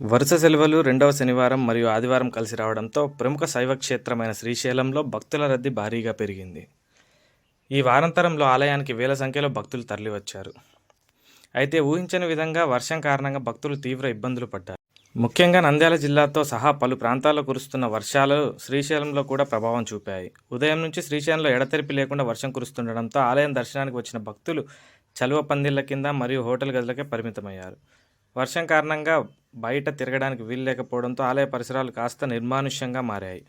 వరుస సెలవులు రెండవ శనివారం మరియు ఆదివారం కలిసి రావడంతో ప్రముఖ శైవ క్షేత్రమైన శ్రీశైలంలో భక్తుల రద్దీ భారీగా పెరిగింది. ఈ వారాంతరంలో ఆలయానికి వేల సంఖ్యలో భక్తులు తరలివచ్చారు. అయితే ఊహించని విధంగా వర్షం కారణంగా భక్తులు తీవ్ర ఇబ్బందులు పడ్డారు. ముఖ్యంగా నంద్యాల జిల్లాతో సహా పలు ప్రాంతాల్లో కురుస్తున్న వర్షాలు శ్రీశైలంలో కూడా ప్రభావం చూపాయి. ఉదయం నుంచి శ్రీశైలంలో ఎడతెరిపి లేకుండా వర్షం కురుస్తుండడంతో ఆలయం దర్శనానికి వచ్చిన భక్తులు చలువ పందిళ్ళ కింద మరియు హోటల్ గదులకే పరిమితమయ్యారు. వర్షం కారణంగా బయట తిరగడానికి వీలు లేకపోవడంతో ఆలయ పరిసరాలు కాస్త నిర్మానుష్యంగా మారాయి.